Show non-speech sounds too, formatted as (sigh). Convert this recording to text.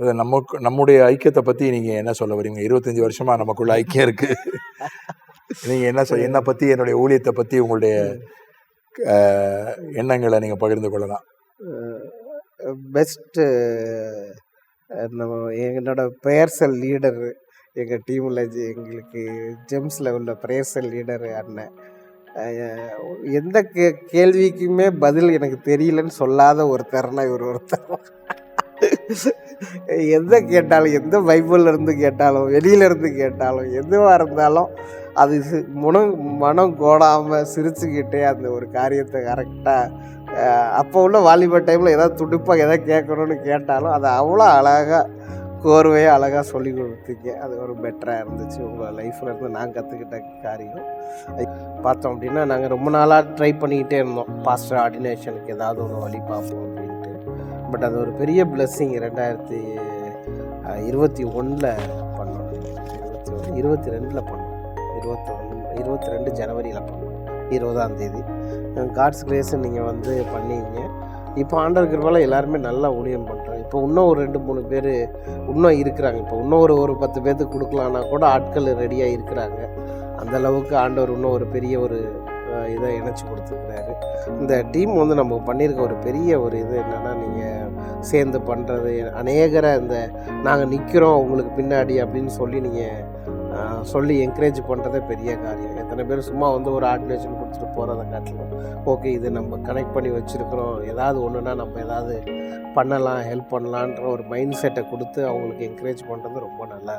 இது நமக்கு நம்முடைய ஐக்கியத்தை பற்றி நீங்கள் என்ன சொல்ல வரீங்க? இருபத்தஞ்சி வருஷமாக நமக்குள்ள ஐக்கியம் இருக்குது (laughs) நீங்கள் என்ன சொல் என்னை பற்றி என்னுடைய ஊழியத்தை பற்றி உங்களுடைய எண்ணங்களை நீங்கள் பகிர்ந்து கொள்ளலாம். பெஸ்ட்டு நம்ம என்னோட பிரேயர்சல் லீடர் எங்கள் டீமில் எங்களுக்கு ஜெம்ஸ் லெவலில் பிரேயர்சல் லீடர் அண்ணன். எந்த கே கேள்விக்குமே பதில் எனக்கு தெரியலன்னு சொல்லாத ஒருத்தர்னா இவர் ஒருத்தர். எதை கேட்டாலும் எந்த பைபிள்ல இருந்து கேட்டாலும் வெளியிலேருந்து கேட்டாலும் எதுவாக இருந்தாலும் அது சி- முனம் மனம் கோடாமல் சிரிச்சுக்கிட்டே அந்த ஒரு காரியத்தை கரெக்டாக அப்போ உள்ள வாலிபர் டைமில் எதாவது துடுப்பாக எதாவது கேட்கணும்னு கேட்டாலும் அதை அவ்வளோ அழகாக கோர்வையாக அழகாக சொல்லி கொடுத்தீங்க. அது ஒரு பெட்டராக இருந்துச்சு. உங்கள் லைஃப்பில் இருந்து நான் கற்றுக்கிட்ட காரியம். பார்த்தோம் அப்படின்னா நாங்கள் ரொம்ப நாளாக ட்ரை பண்ணிக்கிட்டே இருந்தோம். பாஸ்டர் ஆர்டினேஷனுக்கு ஏதாவது ஒரு வழி பார்ப்போம் அப்படின்ட்டு. பட் அது ஒரு பெரிய பிளெஸ்ஸிங் ரெண்டாயிரத்தி இருபத்தி ஒன்றில் பண்ணோம். இருபத்தி ஒன்று இருபத்தி ரெண்டில் பண்ணோம். இருபத்தி ஒன்று இருபத்தி ரெண்டு ஜனவரியில் பண்ணோம். இருபதாம் தேதி. காட்ஸ் கிரேஸை நீங்கள் வந்து பண்ணீங்க. இப்போ ஆண்டவர் கிருபால எல்லாருமே நல்லா ஊழியம் பண்ணுறோம் இப்போ இன்னும் ஒரு ரெண்டு மூணு பேர் இன்னும் இருக்கிறாங்க. இப்போ இன்னும் ஒரு ஒரு பத்து பேர்த்துக்கு கொடுக்கலான்னா கூட ஆட்கள் ரெடியாக இருக்கிறாங்க. அந்தளவுக்கு ஆண்டவர் இன்னும் ஒரு பெரிய ஒரு இதை இணைச்சி கொடுத்துருக்குறாரு. இந்த டீம் வந்து நமக்கு பண்ணியிருக்க ஒரு பெரிய ஒரு இது என்னென்னா நீங்கள் சேர்ந்து பண்ணுறது அநேகரை இந்த நாங்கள் நிற்கிறோம் உங்களுக்கு பின்னாடி அப்படின்னு சொல்லி நீங்கள் சொல்லி என்கரேஜ் பண்ணுறதே பெரிய காரியம். எத்தனை பேர் சும்மா வந்து ஒரு ஆர்டினேஷன் கொடுத்துட்டு போகிறத காட்டிலும் ஓகே இது நம்ம கனெக்ட் பண்ணி வச்சுருக்கிறோம். ஏதாவது ஒன்றுனா நம்ம ஏதாவது பண்ணலாம் ஹெல்ப் பண்ணலான்ற ஒரு மைண்ட் செட்டை கொடுத்து அவங்களுக்கு என்கரேஜ் பண்ணுறது ரொம்ப நல்லா